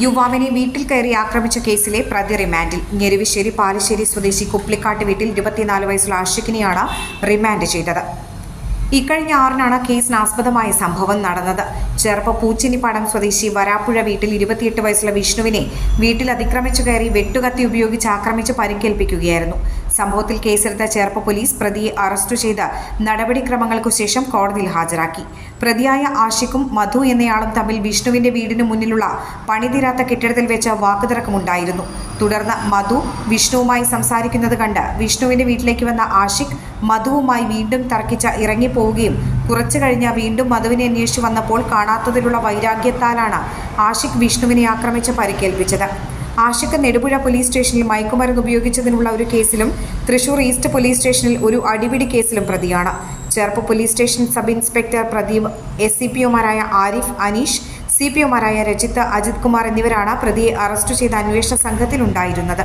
യുവാവിനെ വീട്ടിൽ കയറി ആക്രമിച്ച കേസിലെ പ്രതി റിമാൻഡിൽ. ഞെരുവിശ്ശേരി പാലശ്ശേരി സ്വദേശി കുപ്ലിക്കാട്ട് വീട്ടിൽ ഇരുപത്തിനാല് വയസ്സുള്ള ആഷിഖിനെയാണ് റിമാൻഡ് ചെയ്തത്. ഇക്കഴിഞ്ഞ ആറിനാണ് കേസ് ആസ്പദമായ സംഭവം നടന്നത്. ചെറുപ്പ പൂച്ചിനിപ്പാടം സ്വദേശി വരാപ്പുഴ വീട്ടിൽ ഇരുപത്തിയെട്ട് വയസ്സുള്ള വിഷ്ണുവിനെ വീട്ടിൽ അതിക്രമിച്ചു കയറി വെട്ടുകത്തി ഉപയോഗിച്ച് ആക്രമിച്ച് പരിക്കേൽപ്പിക്കുകയായിരുന്നു. സംഭവത്തിൽ കേസെടുത്ത ചേർപ്പ് പോലീസ് പ്രതിയെ അറസ്റ്റ് ചെയ്ത് നടപടിക്രമങ്ങൾക്കു ശേഷം കോടതിയിൽ ഹാജരാക്കി. പ്രതിയായ ആഷിക്കും മധു എന്നയാളും തമ്മിൽ വിഷ്ണുവിന്റെ വീടിനു മുന്നിലുള്ള പണിതീരാത്ത കെട്ടിടത്തിൽ വെച്ച് വാക്കുതർക്കമുണ്ടായിരുന്നു. തുടർന്ന് മധു വിഷ്ണുവുമായി സംസാരിക്കുന്നത് കണ്ട് വിഷ്ണുവിന്റെ വീട്ടിലേക്ക് വന്ന ആഷിഖ് മധുവുമായി വീണ്ടും തർക്കിച്ച ഇറങ്ങിപ്പോവുകയും കുറച്ചു കഴിഞ്ഞ വീണ്ടും മധുവിനെ അന്വേഷിച്ചു വന്നപ്പോൾ കാണാത്തതിലുള്ള വൈരാഗ്യത്താലാണ് ആഷിഖ് വിഷ്ണുവിനെ ആക്രമിച്ച് പരിക്കേൽപ്പിച്ചത്. ആഷിഖ് നെടുപുഴ പോലീസ് സ്റ്റേഷനിൽ മയക്കുമരുന്ന് ഉപയോഗിച്ചതിനുള്ള ഒരു കേസിലും തൃശൂർ ഈസ്റ്റ് പോലീസ് സ്റ്റേഷനിൽ ഒരു അടിപിടി കേസിലും പ്രതിയാണ്. Cherpu police station sub inspector Pradeep S C P ഒമാരായ Arif Aneesh C P ഒമാരായ അജിത് കുമാർ എന്നിവരാണ് പ്രതിയെ അറസ്റ്റ് ചെയ്ത അന്വേഷണ സംഘത്തിലുണ്ടായിരുന്നത്.